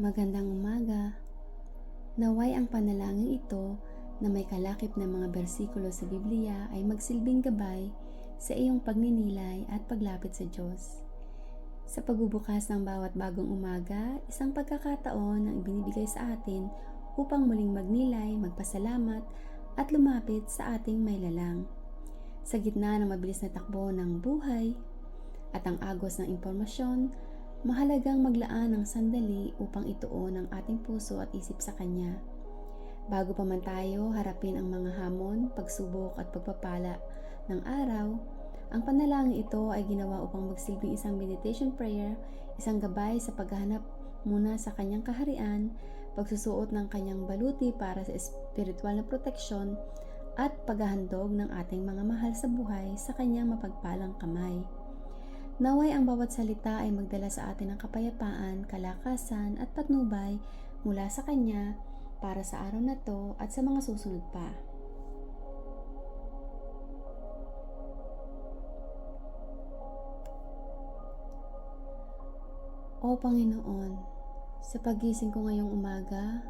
Magandang umaga. Naway ang panalangin ito na may kalakip na mga bersikulo sa Biblia ay magsilbing gabay sa iyong pagninilay at paglapit sa Diyos. Sa pagbubukas ng bawat bagong umaga, isang pagkakataon ang ibinibigay sa atin upang muling magnilay, magpasalamat at lumapit sa ating may lalang. Sa gitna ng mabilis na takbo ng buhay at ang agos ng impormasyon, mahalagang maglaan ng sandali upang ituon ang ating puso at isip sa Kanya. Bago pa man tayo harapin ang mga hamon, pagsubok at pagpapala ng araw, ang panalangin ito ay ginawa upang magsilbing isang meditation prayer, isang gabay sa paghahanap muna sa kanyang kaharian, pagsusuot ng kanyang baluti para sa espiritual na proteksyon, at paghahandog ng ating mga mahal sa buhay sa kanyang mapagpalang kamay. Naway ang bawat salita ay magdala sa atin ng kapayapaan, kalakasan at patnubay mula sa Kanya para sa araw na to at sa mga susunod pa. O Panginoon, sa pagising ko ngayong umaga,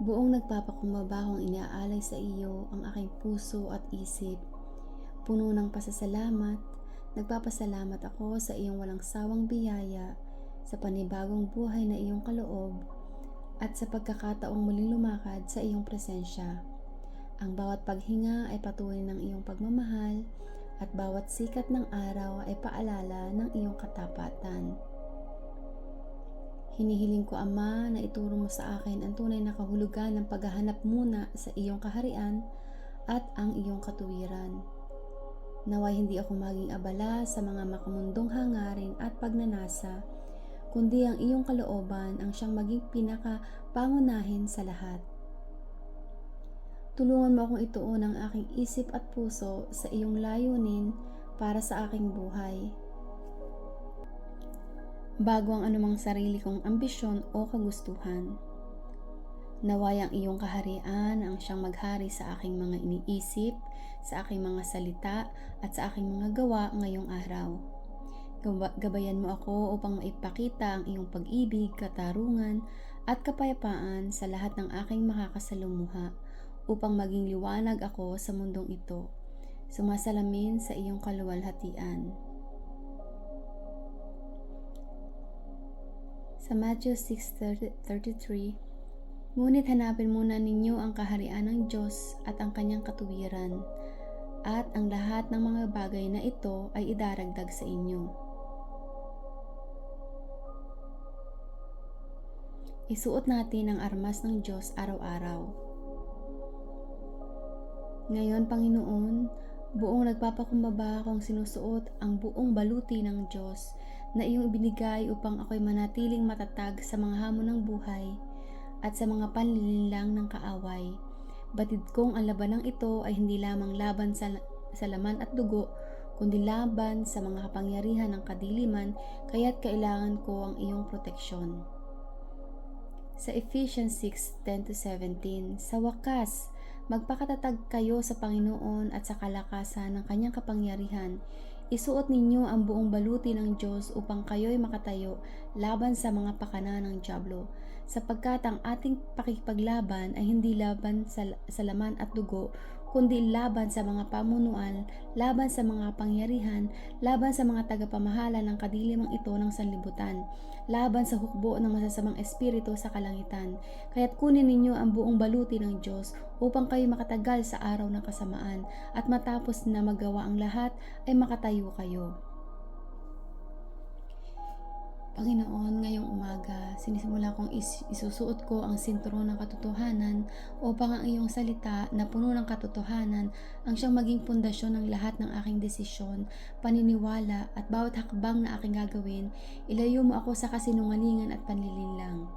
buong nagpapakumbaba kong iniaalay sa iyo ang aking puso at isip. Puno ng pasasalamat, nagpapasalamat ako sa iyong walang sawang biyaya, sa panibagong buhay na iyong kaloob, at sa pagkakataong muling lumakad sa iyong presensya. Ang bawat paghinga ay patuloy ng iyong pagmamahal at bawat sikat ng araw ay paalala ng iyong katapatan. Hinihiling ko, Ama, na ituro mo sa akin ang tunay na kahulugan ng paghahanap muna sa iyong kaharian at ang iyong katuwiran. Naway hindi ako maging abala sa mga makamundong hangarin at pagnanasa, kundi ang iyong kalooban ang siyang maging pinakapangunahin sa lahat. Tulungan mo akong ituon ang aking isip at puso sa iyong layunin para sa aking buhay bago ang anumang sarili kong ambisyon o kagustuhan. Naway ang iyong kaharian ang siyang maghari sa aking mga iniisip, sa aking mga salita at sa aking mga gawa ngayong araw. Gabayan mo ako upang maipakita ang iyong pag-ibig, katarungan at kapayapaan sa lahat ng aking makakasalumuha upang maging liwanag ako sa mundong ito. Sumasalamin sa iyong kaluwalhatian. Sa Matthew 6.33, Ngunit hanapin muna ninyo ang kaharian ng Diyos at ang kanyang katuwiran, at ang lahat ng mga bagay na ito ay idaragdag sa inyo. Isuot natin ang armas ng Diyos araw-araw. Ngayon, Panginoon, buong nagpapakumbaba akong sinusuot ang buong baluti ng Diyos na iyong ibinigay upang ako'y manatiling matatag sa mga hamon ng buhay at sa mga panlilinlang ng kaaway. Batid kong ang labanang ito ay hindi lamang laban sa, sa laman at dugo, kundi laban sa mga kapangyarihan ng kadiliman, kaya't kailangan ko ang iyong proteksyon. Sa Ephesians 6:10-17, sa wakas, magpakatatag kayo sa Panginoon at sa kalakasan ng kanyang kapangyarihan. Isuot ninyo ang buong baluti ng Diyos upang kayo'y makatayo laban sa mga pakana ng Diablo, sapagkat ang ating pakikipaglaban ay hindi laban sa, sa laman at dugo, kundi laban sa mga pamunuan, laban sa mga pangyarihan, laban sa mga tagapamahala ng kadilimang ito ng sanlibutan, laban sa hukbo ng masasamang espiritu sa kalangitan. Kaya't kunin ninyo ang buong baluti ng Diyos upang kayo makatagal sa araw ng kasamaan at matapos na magawa ang lahat ay makatayo kayo. Panginoon, ngayong umaga, sinisimula kong is- isusuot ko ang sinturon ng katotohanan upang ang iyong salita na puno ng katotohanan ang siyang maging pundasyon ng lahat ng aking desisyon, paniniwala at bawat hakbang na aking gagawin, ilayo mo ako sa kasinungalingan at panlilinlang.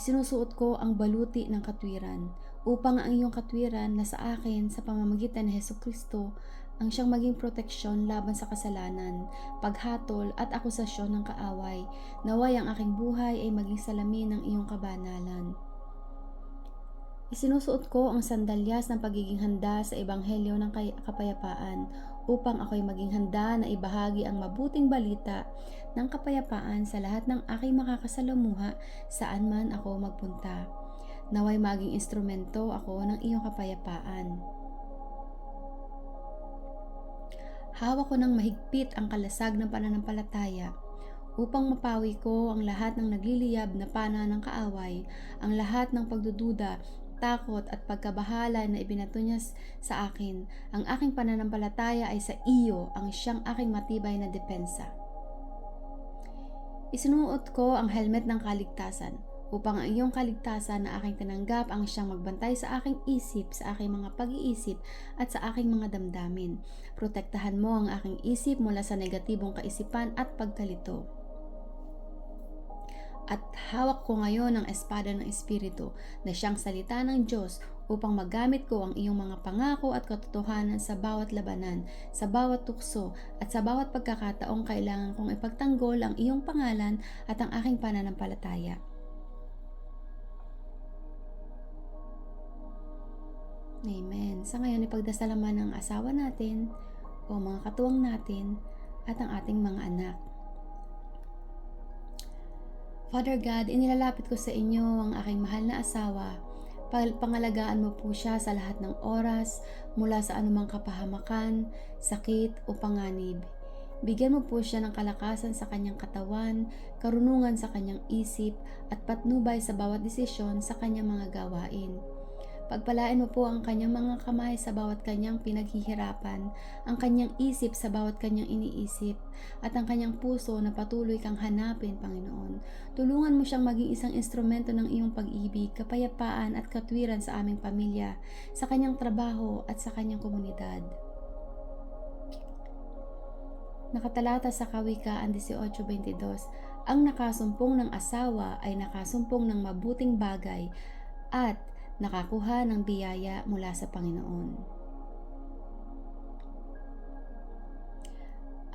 Isinusuot ko ang baluti ng katwiran upang ang iyong katwiran na sa akin sa pamamagitan ni Heso Kristo ang siyang maging proteksyon laban sa kasalanan, paghatol at akusasyon ng kaaway. Naway ang aking buhay ay maging salamin ng iyong kabanalan. Isinusuot ko ang sandalyas ng pagiging handa sa ebanghelyo ng kapayapaan upang ako'y maging handa na ibahagi ang mabuting balita ng kapayapaan sa lahat ng aking makakasalamuha saan man ako magpunta. Naway maging instrumento ako ng iyong kapayapaan. Hawak ko ng mahigpit ang kalasag ng pananampalataya upang mapawi ko ang lahat ng nagliliyab na pana ng kaaway, ang lahat ng pagdududa, takot at pagkabahala na ibinato niya sa akin. Ang aking pananampalataya ay sa iyo, ang siyang aking matibay na depensa. Isinuot ko ang helmet ng kaligtasan upang ang iyong kaligtasan na aking tinanggap ang siyang magbantay sa aking isip, sa aking mga pag-iisip at sa aking mga damdamin. Protektahan mo ang aking isip mula sa negatibong kaisipan at pagkalito. At hawak ko ngayon ang espada ng Espiritu na siyang salita ng Diyos upang magamit ko ang iyong mga pangako at katotohanan sa bawat labanan, sa bawat tukso at sa bawat pagkakataong kailangan kong ipagtanggol ang iyong pangalan at ang aking pananampalataya. Amen. Sa ngayon, ipagdasal naman ang asawa natin o mga katuwang natin at ang ating mga anak. Father God, inilalapit ko sa inyo ang aking mahal na asawa. Pangalagaan mo po siya sa lahat ng oras mula sa anumang kapahamakan, sakit o panganib. Bigyan mo po siya ng kalakasan sa kanyang katawan, karunungan sa kanyang isip, at patnubay sa bawat desisyon sa kanyang mga gawain. Pagpalain mo po ang kanyang mga kamay sa bawat kanyang pinaghihirapan, ang kanyang isip sa bawat kanyang iniisip, at ang kanyang puso na patuloy kang hanapin, Panginoon. Tulungan mo siyang maging isang instrumento ng iyong pag-ibig, kapayapaan at katwiran sa aming pamilya, sa kanyang trabaho at sa kanyang komunidad. Nakatalata sa Kawikaan 18.22, ang nakasumpong ng asawa ay nakasumpong ng mabuting bagay at nakakuha ng biyaya mula sa Panginoon.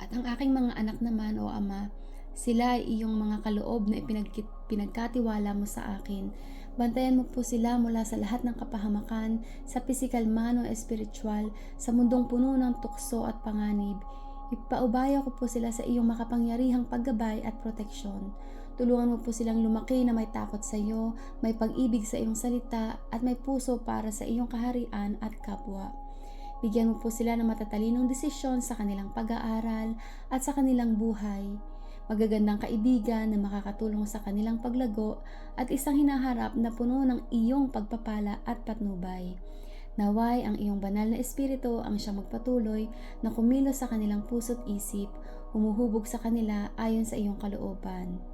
At ang aking mga anak naman o ama, sila ay iyong mga kaloob na ipinag- pinagkatiwala mo sa akin. Bantayan mo po sila mula sa lahat ng kapahamakan, sa physical man o espiritual, sa mundong puno ng tukso at panganib. Ipaubaya ko po sila sa iyong makapangyarihang paggabay at proteksyon. Tulungan mo po silang lumaki na may takot sa iyo, may pag-ibig sa iyong salita, at may puso para sa iyong kaharian at kapwa. Bigyan mo po sila ng matatalinong desisyon sa kanilang pag-aaral at sa kanilang buhay. Magagandang kaibigan na makakatulong sa kanilang paglago at isang hinaharap na puno ng iyong pagpapala at patnubay. Naway ang iyong banal na espiritu ang siyang magpatuloy na kumilos sa kanilang puso't isip, humuhubog sa kanila ayon sa iyong kalooban.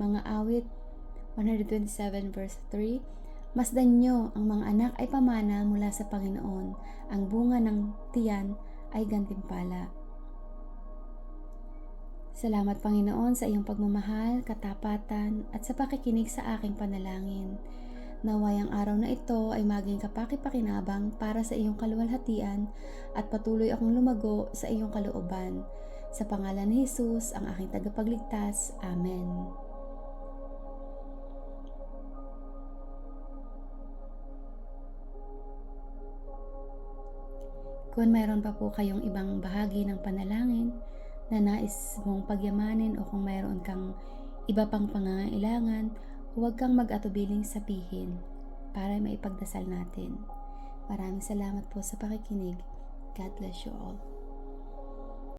Mga awit 127 verse 3 Masdan nyo ang mga anak ay pamana mula sa Panginoon. Ang bunga ng tiyan ay gantimpala. Salamat Panginoon sa iyong pagmamahal, katapatan at sa pakikinig sa aking panalangin. Naway ang araw na ito ay maging kapakipakinabang para sa iyong kaluwalhatian at patuloy akong lumago sa iyong kalooban. Sa pangalan ni Jesus, ang aking tagapagligtas. Amen. Kung mayroon pa po kayong ibang bahagi ng panalangin na nais mong pagyamanin o kung mayroon kang iba pang pangangailangan, huwag kang mag-atubiling sabihin para maipagdasal natin. Maraming salamat po sa pakikinig. God bless you all.